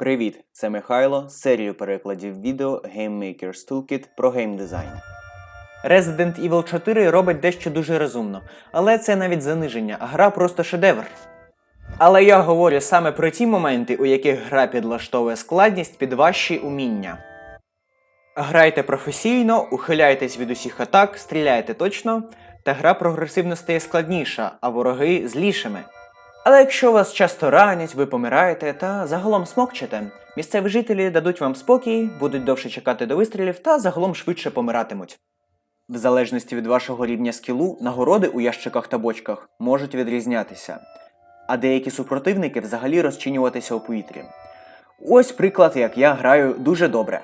Привіт! Це Михайло з серією перекладів відео Game Maker's Toolkit про геймдизайн. Resident Evil 4 робить дещо дуже розумно, але це навіть заниження, а гра просто шедевр. Але я говорю саме про ті моменти, у яких гра підлаштовує складність під ваші уміння. Грайте професійно, ухиляйтесь від усіх атак, стріляйте точно, та гра прогресивно стає складніша, а вороги злішими. Але якщо вас часто ранять, ви помираєте та загалом смокчете, місцеві жителі дадуть вам спокій, будуть довше чекати до вистрілів та загалом швидше помиратимуть. В залежності від вашого рівня скілу, нагороди у ящиках та бочках можуть відрізнятися, а деякі супротивники взагалі розчинюватися у повітрі. Ось приклад, як я граю дуже добре.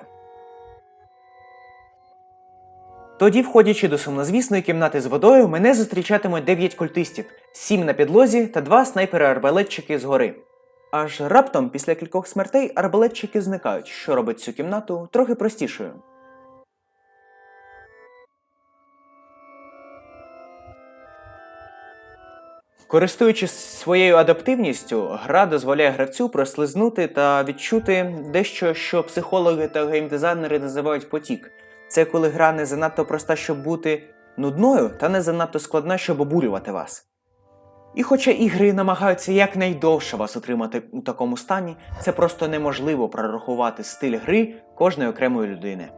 Тоді, входячи до сумнозвісної кімнати з водою, мене зустрічатимуть 9 культистів, 7 на підлозі та 2 снайпери-арбалетчики згори. Аж раптом, після кількох смертей, арбалетчики зникають, що робить цю кімнату трохи простішою. Користуючись своєю адаптивністю, гра дозволяє гравцю прослизнути та відчути дещо, що психологи та геймдизайнери називають потік. Це коли гра не занадто проста, щоб бути нудною, та не занадто складна, щоб обурювати вас. І хоча ігри намагаються якнайдовше вас утримати у такому стані, це просто неможливо прорахувати стиль гри кожної окремої людини.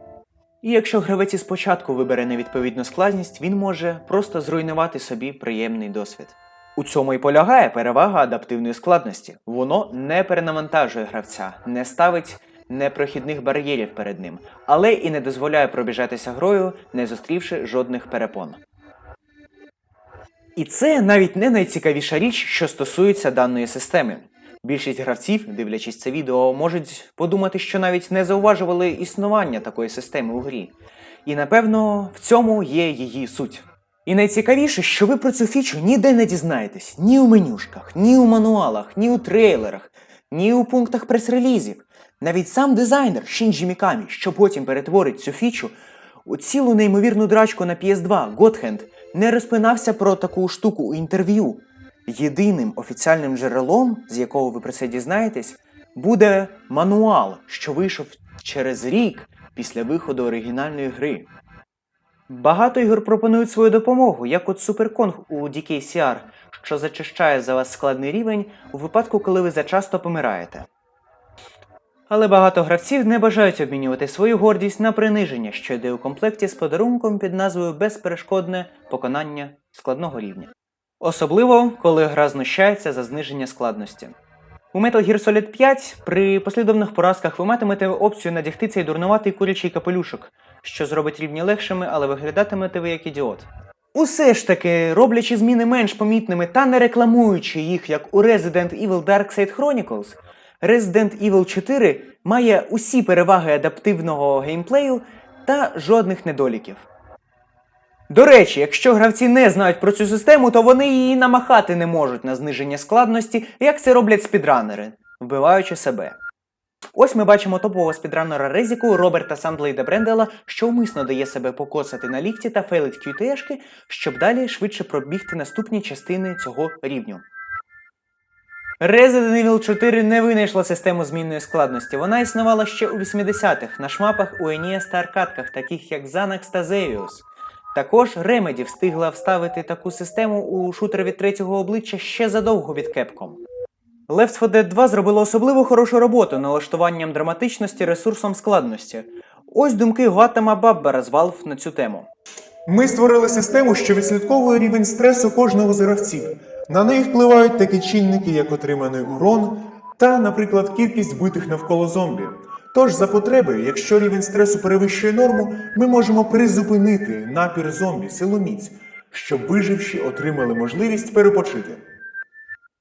І якщо гравець із спочатку вибере невідповідну складність, він може просто зруйнувати собі приємний досвід. У цьому і полягає перевага адаптивної складності. Воно не перенавантажує гравця, не ставить непрохідних бар'єрів перед ним, але і не дозволяє пробіжатися грою, не зустрівши жодних перепон. І це навіть не найцікавіша річ, що стосується даної системи. Більшість гравців, дивлячись це відео, можуть подумати, що навіть не зауважували існування такої системи у грі. І напевно в цьому є її суть. І найцікавіше, що ви про цю фічу ніде не дізнаєтесь ні у менюшках, ні у мануалах, ні у трейлерах, ні у пунктах прес-релізів. Навіть сам дизайнер Шінджі Мікамі, що потім перетворить цю фічу у цілу неймовірну драчку на PS2 Godhand, не розпинався про таку штуку у інтерв'ю. Єдиним офіціальним джерелом, з якого ви про це дізнаєтесь, буде мануал, що вийшов через рік після виходу оригінальної гри. Багато ігор пропонують свою допомогу, як от Суперконг у DKCR, що зачищає за вас складний рівень у випадку, коли ви зачасто помираєте. Але багато гравців не бажають обмінювати свою гордість на приниження, що йде у комплекті з подарунком під назвою Безперешкодне поконання складного рівня. Особливо, коли гра знущається за зниження складності. У Metal Gear Solid 5 при послідовних поразках ви матимете опцію надягти цей дурнуватий курячий капелюшок, що зробить рівні легшими, але виглядатимете ви як ідіот. Усе ж таки, роблячи зміни менш помітними та не рекламуючи їх, як у Resident Evil Dark Side Chronicles, Resident Evil 4 має усі переваги адаптивного геймплею та жодних недоліків. До речі, якщо гравці не знають про цю систему, то вони її намахати не можуть на зниження складності, як це роблять спідранери, вбиваючи себе. Ось ми бачимо топового спідранера Резіку Роберта Сандлейда Брендела, що вмисно дає себе покосати на ліфті та фейлить QTE-шки, щоб далі швидше пробігти наступні частини цього рівню. Resident Evil 4 не винайшла систему змінної складності. Вона існувала ще у 80-х на шмапах у NES та аркадках, таких як Xanax та Zeus. Також Remedy встигла вставити таку систему у шутер від третього обличчя ще задовго від Capcom. Left 4 Dead 2 зробила особливо хорошу роботу налаштуванням драматичності ресурсом складності. Ось думки Гоатама Баббера з Valve на цю тему. Ми створили систему, що відслідковує рівень стресу кожного з гравців. На неї впливають такі чинники, як отриманий урон та, наприклад, кількість вбитих навколо зомбі. Тож, за потреби, якщо рівень стресу перевищує норму, ми можемо призупинити напір зомбі силоміць, щоб виживші отримали можливість перепочити.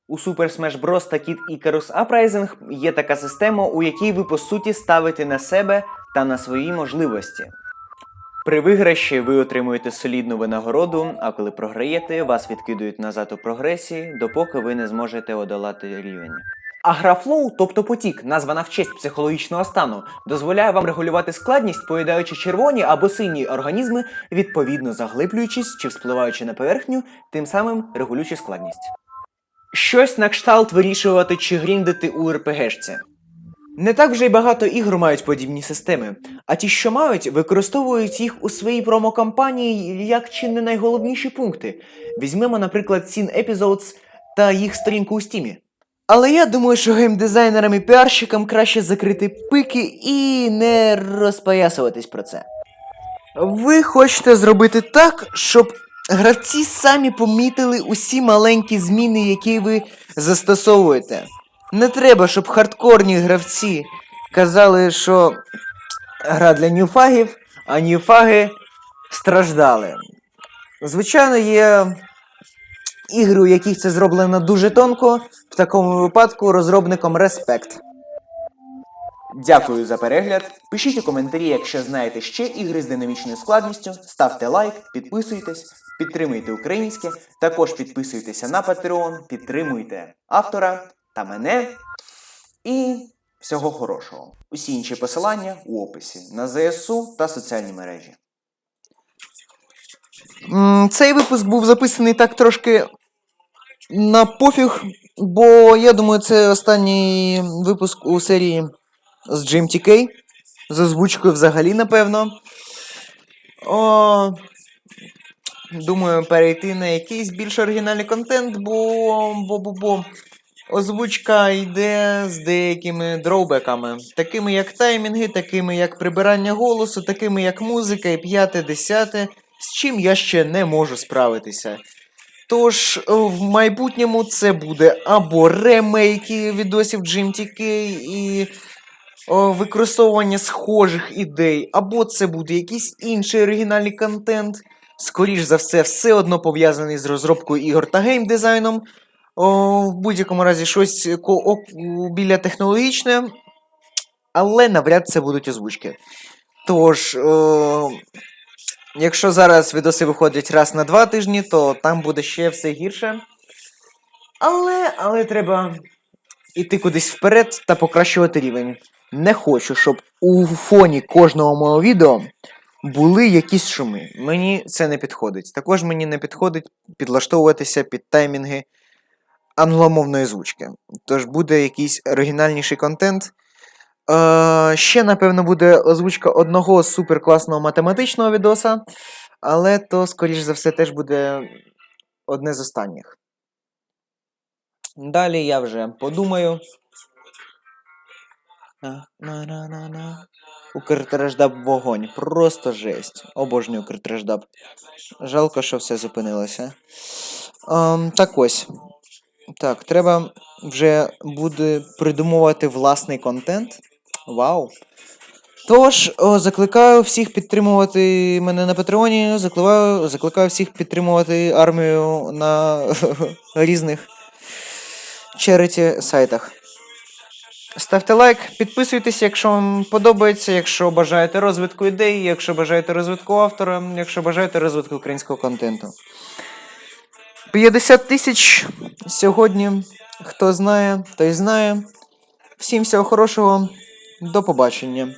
У Super Smash Bros. та Kid Icarus Uprising є така система, у якій ви по суті ставите на себе та на свої можливості. При виграші ви отримуєте солідну винагороду, а коли програєте, вас відкидують назад у прогресії, допоки ви не зможете одолати рівень. А гра тобто потік, названа в честь психологічного стану, дозволяє вам регулювати складність, поїдаючи червоні або сині організми, відповідно заглиблюючись чи вспливаючи на поверхню, тим самим регулюючи складність. Щось на кшталт вирішувати чи гріндити у РПГшці. Не так вже й багато ігор мають подібні системи, а ті, що мають, використовують їх у своїй промокампанії як чи не найголовніші пункти. Візьмемо, наприклад, Scene Episodes та їх сторінку у стімі. Але я думаю, що геймдизайнерам і піарщикам краще закрити пики і не розпоясуватись про це. Ви хочете зробити так, щоб гравці самі помітили усі маленькі зміни, які ви застосовуєте. Не треба, щоб хардкорні гравці казали, що гра для ньюфагів, а ньюфаги страждали. Звичайно, є ігри, у яких це зроблено дуже тонко. В такому випадку розробникам респект. Дякую за перегляд. Пишіть у коментарі, якщо знаєте ще ігри з динамічною складністю. Ставте лайк, підписуйтесь, підтримуйте українське. Також підписуйтеся на Patreon, підтримуйте автора та мене. І всього хорошого. Усі інші посилання у описі на ЗСУ та соціальні мережі. Цей випуск був записаний так трошки на пофіг, бо я думаю, це останній випуск у серії з GMTK. З озвучкою взагалі, напевно. О, думаю, перейти на якийсь більш оригінальний контент, бо, бо, бо, бо озвучка йде з деякими дроубеками, такими як таймінги, такими як прибирання голосу, такими як музика і п'яте, десяте, з чим я ще не можу справитися. Тож в майбутньому це буде або ремейки відосів GMTK і о, використовування схожих ідей, або це буде якийсь інший оригінальний контент. Скоріш за все, все одно пов'язаний з розробкою ігор та геймдизайном. В будь-якому разі щось біля технологічне, але навряд це будуть озвучки. Тож, о, якщо зараз відоси виходять раз на два тижні, то там буде ще все гірше. Але, але треба іти кудись вперед та покращувати рівень. Не хочу, щоб у фоні кожного мого відео були якісь шуми. Мені це не підходить. Також мені не підходить підлаштовуватися під таймінги англомовної озвучки. Тож буде якийсь оригінальніший контент. Е, ще, напевно, буде озвучка одного суперкласного математичного відоса, але то, скоріш за все, теж буде одне з останніх. Далі я вже подумаю. Укртраждаб вогонь. Просто жесть. Обожнюю Укртраждаб. Жалко, що все зупинилося. Ем, так ось. Так, треба вже буде придумувати власний контент. Вау. Тож, о, закликаю всіх підтримувати мене на Патреоні, закликаю, закликаю всіх підтримувати армію на різних череті сайтах. Ставте лайк, підписуйтесь, якщо вам подобається, якщо бажаєте розвитку ідей, якщо бажаєте розвитку автора, якщо бажаєте розвитку українського контенту. 50 тисяч сьогодні. Хто знає, той знає. Всім всього хорошого. До побачення.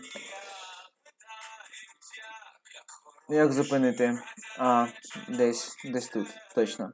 Як зупинити? А, десь, десь тут, точно.